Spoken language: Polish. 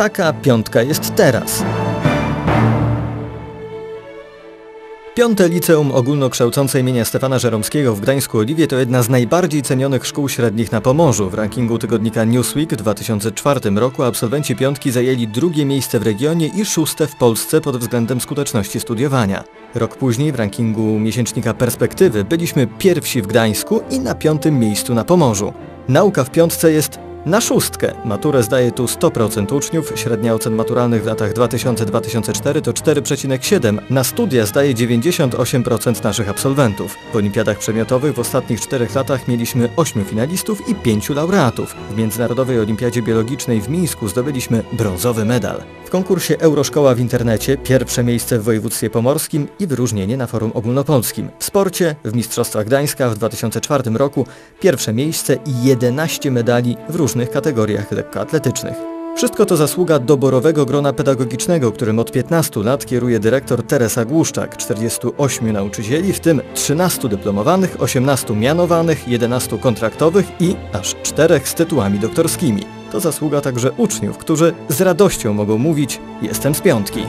taka piątka jest teraz. Piąte Liceum Ogólnokształcące imienia Stefana Żeromskiego w Gdańsku-Oliwie to jedna z najbardziej cenionych szkół średnich na Pomorzu. W rankingu tygodnika Newsweek w 2004 roku absolwenci piątki zajęli drugie miejsce w regionie i szóste w Polsce pod względem skuteczności studiowania. Rok później w rankingu miesięcznika Perspektywy byliśmy pierwsi w Gdańsku i na piątym miejscu na Pomorzu. Nauka w piątce jest na szóstkę. Maturę zdaje tu 100% uczniów, średnia ocen maturalnych w latach 2000-2004 to 4,7. Na studia zdaje 98% naszych absolwentów. W olimpiadach przedmiotowych w ostatnich czterech latach mieliśmy 8 finalistów i 5 laureatów. W Międzynarodowej Olimpiadzie Biologicznej w Mińsku zdobyliśmy brązowy medal. W konkursie Euroszkoła w internecie pierwsze miejsce w województwie pomorskim i wyróżnienie na forum ogólnopolskim. W sporcie w Mistrzostwach Gdańska w 2004 roku pierwsze miejsce i 11 medali w różnych kategoriach lekkoatletycznych. Wszystko to zasługa doborowego grona pedagogicznego, którym od 15 lat kieruje dyrektor Teresa Głuszczak, 48 nauczycieli, w tym 13 dyplomowanych, 18 mianowanych, 11 kontraktowych i aż 4 z tytułami doktorskimi. To zasługa także uczniów, którzy z radością mogą mówić jestem z piątki.